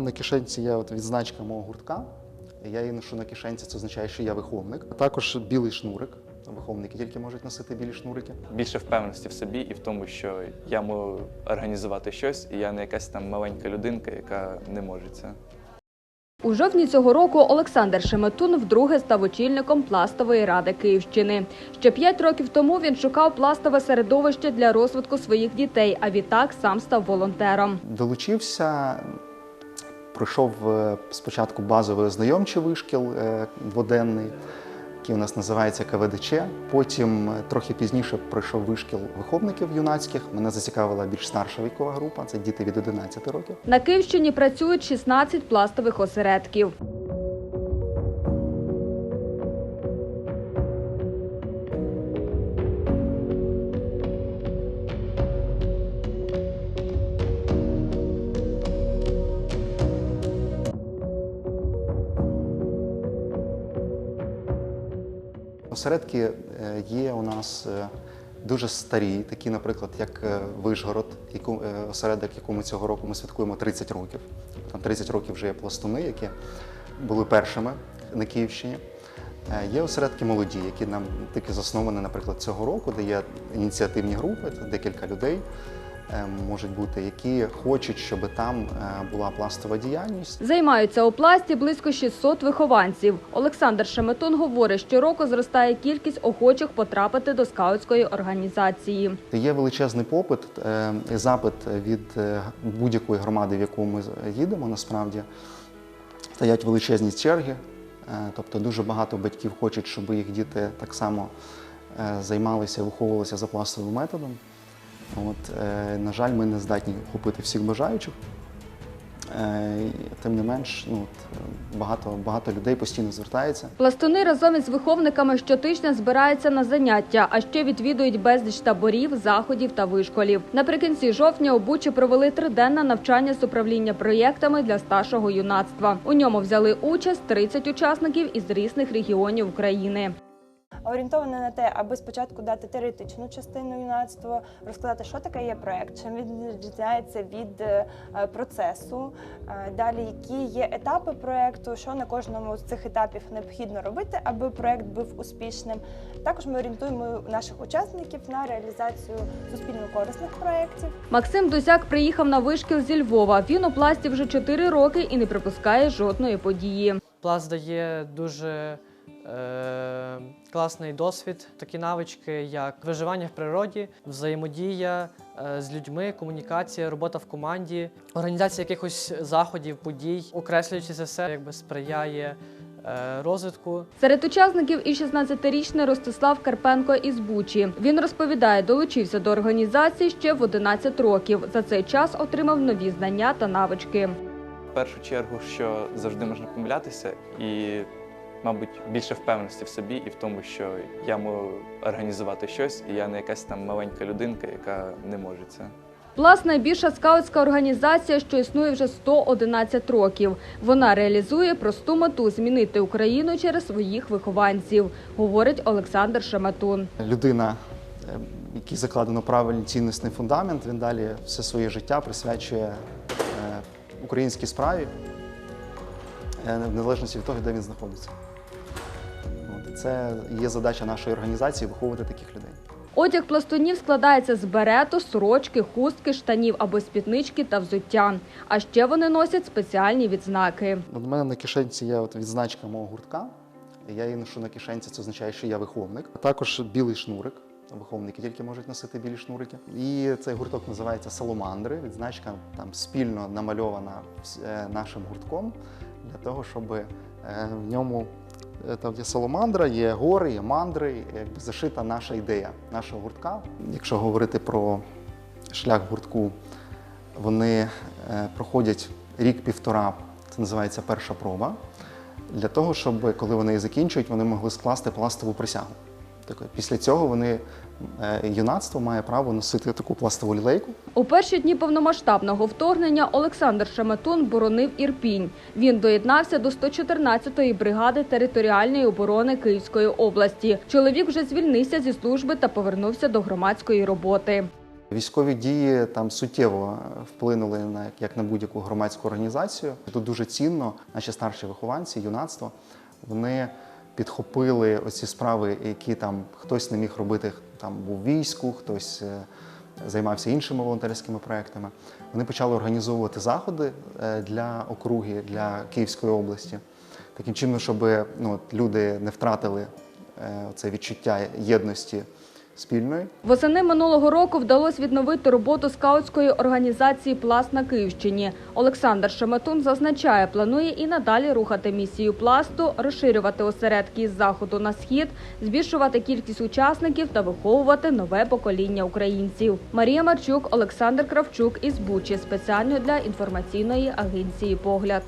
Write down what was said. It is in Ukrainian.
на кишенці є от відзначка мого гуртка. Я її ношу на кишенці, це означає, що я виховник. А також білий шнурик. Виховники тільки можуть носити білі шнурики. Більше впевненості в собі і в тому, що я можу організувати щось, і я не якась там маленька людинка, яка не може це. У жовтні цього року Олександр Шеметун вдруге став очільником пластової ради Київщини. Ще п'ять років тому він шукав пластове середовище для розвитку своїх дітей, а відтак сам став волонтером. Долучився, пройшов е, спочатку базовий ознайомчий вишкіл е, дводенний, який у нас називається КВДЧ. Потім е, трохи пізніше пройшов вишкіл виховників юнацьких. Мене зацікавила більш старша вікова група, це діти від 11 років. На Київщині працюють 16 пластових осередків. Осередки е, є у нас е, дуже старі, такі, наприклад, як е, Вишгород, яку- осередок, якому цього року ми святкуємо 30 років. Там 30 років вже є пластуни, які були першими на Київщині. Є осередки молоді, які нам тільки засновані, наприклад, цього року, де є ініціативні групи, декілька людей можуть бути, які хочуть, щоб там е, була пластова діяльність. Займаються у пласті близько 600 вихованців. Олександр Шеметун говорить, щороку зростає кількість охочих потрапити до скаутської організації. Є величезний попит е, і запит від е, будь-якої громади, в яку ми їдемо. Насправді стоять величезні черги. Е, Тобто дуже багато батьків хочуть, щоб їх діти так само е, займалися, виховувалися за пластовим методом. От, е, на жаль, ми не здатні охопити всіх бажаючих. Е, Тим не менш, ну, от, е, багато, багато людей постійно звертається. Пластуни разом із виховниками щотижня збираються на заняття, а ще відвідують безліч таборів, заходів та вишколів. Наприкінці жовтня у Бучі провели триденне навчання з управління проєктами для старшого юнацтва. У ньому взяли участь 30 учасників із різних регіонів України. Орієнтоване на те, аби спочатку дати теоретичну частину юнацтва, розказати, що таке є проект, чим він відрізняється від е, процесу. Е, Далі, які є етапи проекту, що на кожному з цих етапів необхідно робити, аби проект був успішним. Також ми орієнтуємо наших учасників на реалізацію суспільно корисних проєктів. Максим Дузяк приїхав на вишкіл зі Львова. Він у пласті вже 4 роки і не припускає жодної події. Пласт дає дуже е, класний досвід, такі навички, як виживання в природі, взаємодія е, з людьми, комунікація, робота в команді, організація якихось заходів, подій, окреслюючи це все, якби сприяє е, розвитку. Серед учасників і 16-річний Ростислав Карпенко із Бучі. Він розповідає, долучився до організації ще в 11 років. За цей час отримав нові знання та навички. В першу чергу, що завжди можна помилятися, і, мабуть, більше впевненості в собі і в тому, що я можу організувати щось, і я не якась там маленька людинка, яка не може це. Пласт – найбільша скаутська організація, що існує вже 111 років. Вона реалізує просту мету – змінити Україну через своїх вихованців, говорить Олександр Шематун. людина, е, який закладено правильний цінностний фундамент, він далі все своє життя присвячує е, українській справі, в незалежності від того, де він знаходиться. От, це є задача нашої організації виховувати таких людей. Одяг пластунів складається з берету, сорочки, хустки, штанів або спіднички та взуття. А ще вони носять спеціальні відзнаки. От у мене на кишенці є от відзначка мого гуртка. Я її ношу на кишенці, це означає, що я виховник. Також білий шнурик. Виховники тільки можуть носити білі шнурики. І цей гурток називається Саломандри. Відзначка там спільно намальована е, нашим гуртком для того, щоб е, в ньому е, є саламандра, є гори, є мандри, якби зашита наша ідея нашого гуртка. Якщо говорити про шлях гуртку, вони е, проходять рік-півтора, це називається перша проба, для того, щоб коли вони закінчують, вони могли скласти пластову присягу. Так, після цього вони е, юнацтво має право носити таку пластову лілейку. У перші дні повномасштабного вторгнення Олександр Шаматун боронив Ірпінь. Він доєднався до 114-ї бригади територіальної оборони Київської області. Чоловік вже звільнився зі служби та повернувся до громадської роботи. Військові дії там суттєво вплинули на як на будь-яку громадську організацію. Тут дуже цінно наші старші вихованці, юнацтво, вони підхопили оці справи, які там хтось не міг робити, там був війську, хтось е, займався іншими волонтерськими проектами. Вони почали організовувати заходи е, для округи, для Київської області, таким чином, щоб ну, люди не втратили е, це відчуття єдності спільної. Восени минулого року вдалося відновити роботу скаутської організації Пласт на Київщині. Олександр Шематун зазначає, планує і надалі рухати місію пласту, розширювати осередки із заходу на схід, збільшувати кількість учасників та виховувати нове покоління українців. Марія Марчук, Олександр Кравчук із Бучі спеціально для інформаційної агенції Погляд.